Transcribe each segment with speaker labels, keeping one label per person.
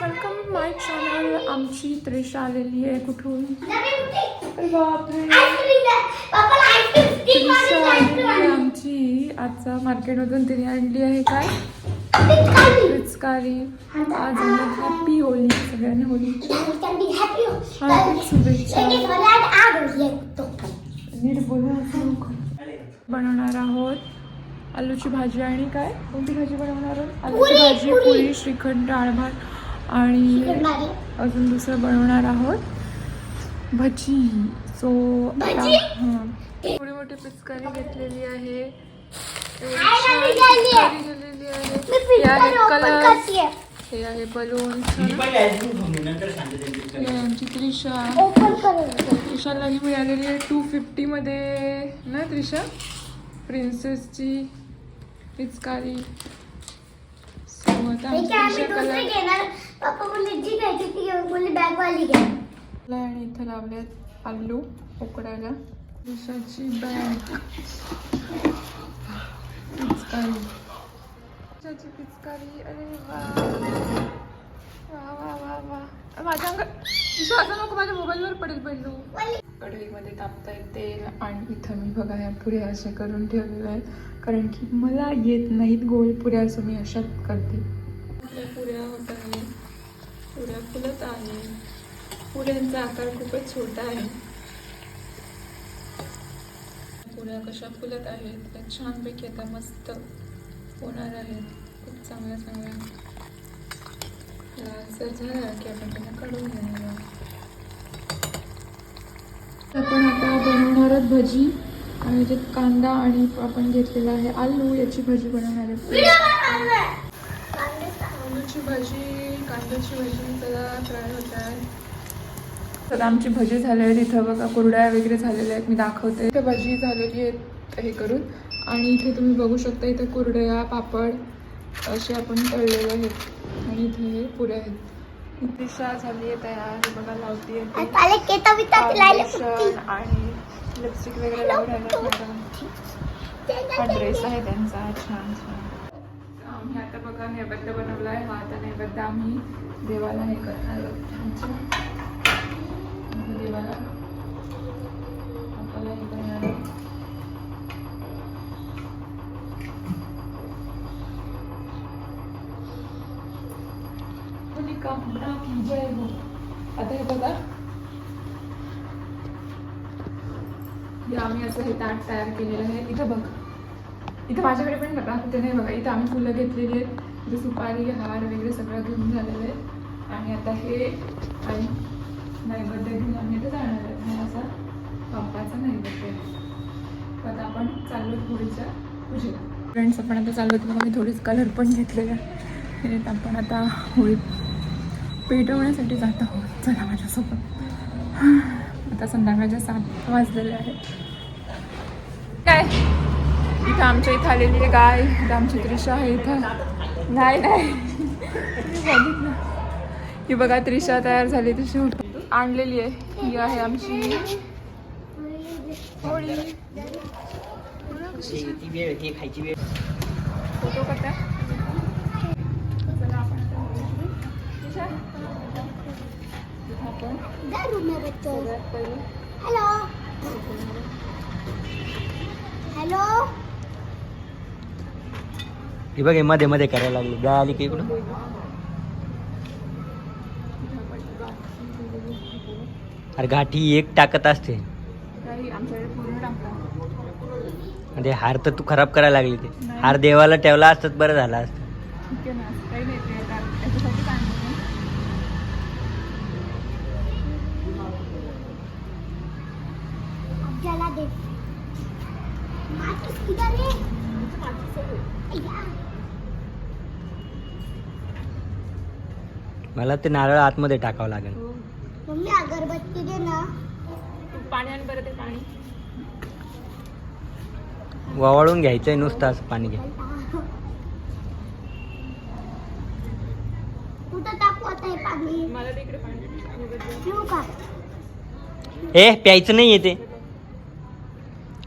Speaker 1: Welcome माय channel आमची त्रिशा आलेली आहे कुठून अरे बापरे त्रिशा आलेली आहे आमची आजचा मार्केटमधून तिने आणली आहे काय? पिचकारी. आज हॅपी होली सगळ्यांना होलीची हार्दिक शुभेच्छा. नीट बोला. बनवणार आहोत आलूची भाजी आणि काय? कोणती भाजी बनवणार आहोत? आलूची भाजी.
Speaker 2: पुरी
Speaker 1: श्रीखंड डाळ भात. आणि अजून दुसरं बनवणार आहोत. भजी. सो
Speaker 2: भजी?
Speaker 1: थोडी मोठी पिचकारी घेतलेली आहे. हे आहे कलर हे आहे बलून हे आमची त्रिशा. त्रिशाला ही मिळालेली आहे. टू फिफ्टीमध्ये ना त्रिशा? प्रिन्सेसची पिचकारी. So, आता आमची त्रिशा कलर
Speaker 2: पप्पा बोलले जी घ्यायची ती घेऊन बोलले बॅग वाली घ्या
Speaker 1: आणि इथं लावल्यात आलू उकडायला. बॅग पिचकारी. पिचकारी. अरे वा. वा वा वा वा. माझ्या अंग असं नको माझ्या मोबाईलवर पडेल पडलो. कढईमध्ये तापताय तेल आणि इथं मी बघा ह्या पुऱ्या अशा करून ठेवलेल्या आहेत. कारण की मला येत नाहीत गोल पुऱ्या असं मी अशात करते. पुऱ्या होत आहे. पुऱ्या फुलत आहे. पुऱ्यांचा आकार खूपच छोटा आहे. पुऱ्या कशा फुलत आहेत त्या छानपैकी आता मस्त होणार आहेत. खूप चांगल्या चांगल्या. लालसर झाल्या की आपण त्यांना काढून घेणार आपण आता बनवणार भजी. आणि त्यात कांदा आणि आपण घेतलेला आहे आलू याची भजी बनवणार. आहे आलूची भाजी कांद्याची भाजी त्याला फ्राय होत आहे. तर आमची भजी झाली आहे. तिथं बघा कुरड्या वगैरे झालेल्या आहेत. मी दाखवते. इथे भजी झालेली आहेत हे करून. आणि इथे तुम्ही बघू शकता इथे कुरड्या पापड असे आपण तळलेले आहेत. आणि इथे हे पुऱ्या आहेत. दिशा झाली आहे तयार. हे बघा लावती आहे आणि लिपस्टिक वगैरे लावून हा ड्रेस आहे त्यांचा छान छान. आम्ही आता बघा नैवेद्य बनवला आहे. हा आता नैवेद्य आम्ही देवाला हे करणार आहोत. छान देवाला आपल्याला हे करणार आहोत. हो? आता हे बघा. हे आम्ही असं हे ताट तयार केलेलं आहे. इथं बघ. इथं माझ्याकडे पण बघा इथे नाही बघा. इथं आम्ही फुलं घेतलेली आहेत. इथं सुपारी हार वगैरे सगळं घेऊन झालेलं आहे. आणि आता हे आणि नैवेद्य घेऊन आम्ही इथं जाणार आहे. हा असा पंपाचा नैवेद्य आहे. तर आता आपण चाललो होळीच्या पूजेला. फ्रेंड्स आपण आता चाललो होतो मी थोडीच कलर पण घेतलेला आहे. आपण आता होळी पेटवण्यासाठी जात आहोत. चला माझ्यासोबत. आता संध्याकाळच्या सात वाजलेले आहेत. काय? इथं आमच्या इथं आलेली आहे गाय. इथं आमची त्रिशा आहे इथं. नाही नाही. बघितलं. ही बघा त्रिशा तयार झाली तशी होती आणलेली आहे. ही आहे आमची. होळी. फोटो करता
Speaker 2: में बच्चों हेलो हेलो
Speaker 3: हे बघ हे मध्ये मध्ये करायला लागली. गाय आली की इकडून? अरे गाठी एक टाकत असते. म्हणजे हार तर तू खराब करायला लागली ते. हार देवाला ठेवला असतात बरं झालं असतं.
Speaker 2: जला दे. माचिस किधर है या
Speaker 3: मला ते नारळ आतमध्ये टाकावं लागेल.
Speaker 2: मम्मी अगरबत्ती दे ना.
Speaker 1: पाणी आणि बरं ते पाणी.
Speaker 3: ववाळून घ्यायचंय नुसतं असं पाणी घ्या
Speaker 2: कुठं टाकू आता हे पाणी?
Speaker 1: मला ते इकडे पाणी
Speaker 2: ठेवू का?
Speaker 3: ए प्यायचं नाहीये ते.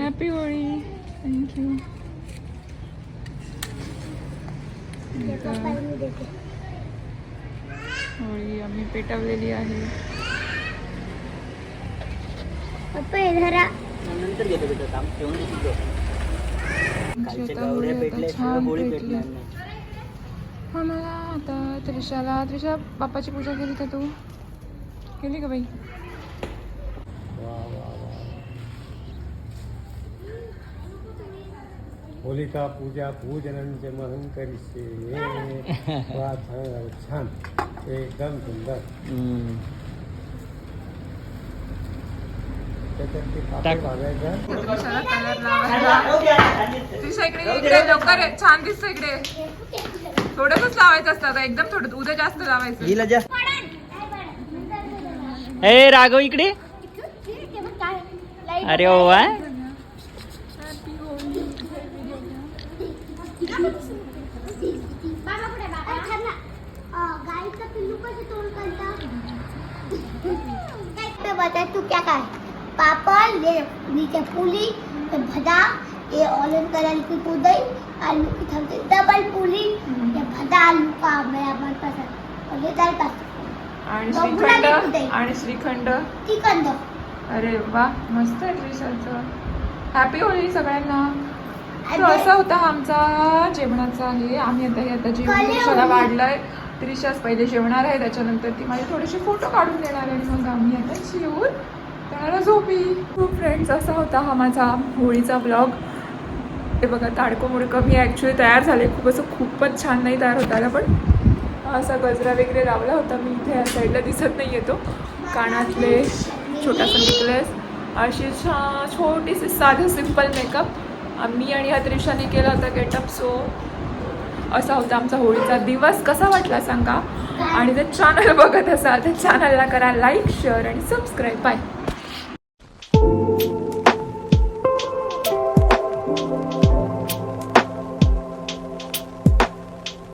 Speaker 1: हॅपी होळी थँक्यू होळी आम्ही पेटवलेली आहे.
Speaker 2: हे
Speaker 3: कालच्या
Speaker 1: आता त्रिशाला त्रिशा बाप्पाची पूजा केली का तू? केली का बाई?
Speaker 4: होलिका पूजा पूजनम च महं करिष्ये। छान छान एकदम सुंदर।
Speaker 1: इकडे लवकर. छान दिसतं इकडे. थोडंच लावायचं असतं एकदम थोडं उद्या जास्त लावायचं.
Speaker 3: हिला जास्त ए राघव इकडे. अरे वा
Speaker 2: बता तू क्या का पापड़ ये नीचे पुली ये भदा ये ऑलन कलर की कुदई आलू की थमते डबल पुली ये भदा आलू का मेरा मनपसंद और ये दाल पास्ता
Speaker 1: आणि श्रीखंड. आणि श्रीखंड?
Speaker 2: दो
Speaker 1: अरे वा मस्त आहे त्रिशाचं हॅपी होळी सगळ्यांना. असा होता हा आमचा जेवणाचा आहे आम्ही आता हे आता जेवण. वाढलंय? त्रिशाच पहिले जेवणार आहे त्याच्यानंतर ती माझे थोडेसे फोटो काढून देणार आहे आणि मग आम्ही आता जेवून त्याला झोपी. खूप फ्रेंड्स असा होता हा माझा होळीचा ब्लॉग ते बघा ताडको मुडकं मी ॲक्च्युली तयार झाले. खूप असं खूपच छान नाही तयार होता आला पण असा गजरा वगैरे लावला होता. मी इथे या साईडला दिसत नाही येतो. कानातले छोटासा नेकलेस अशी छा छोटीशी साधं सिंपल मेकअप मी आणि ह्या त्रिशाने केला होता गेटअप सो असा होता आमचा होळीचा दिवस. कसा वाटला सांगा? आणि जर चॅनल बघत असाल तर चॅनलला करा लाईक शेअर आणि सबस्क्राईब बाय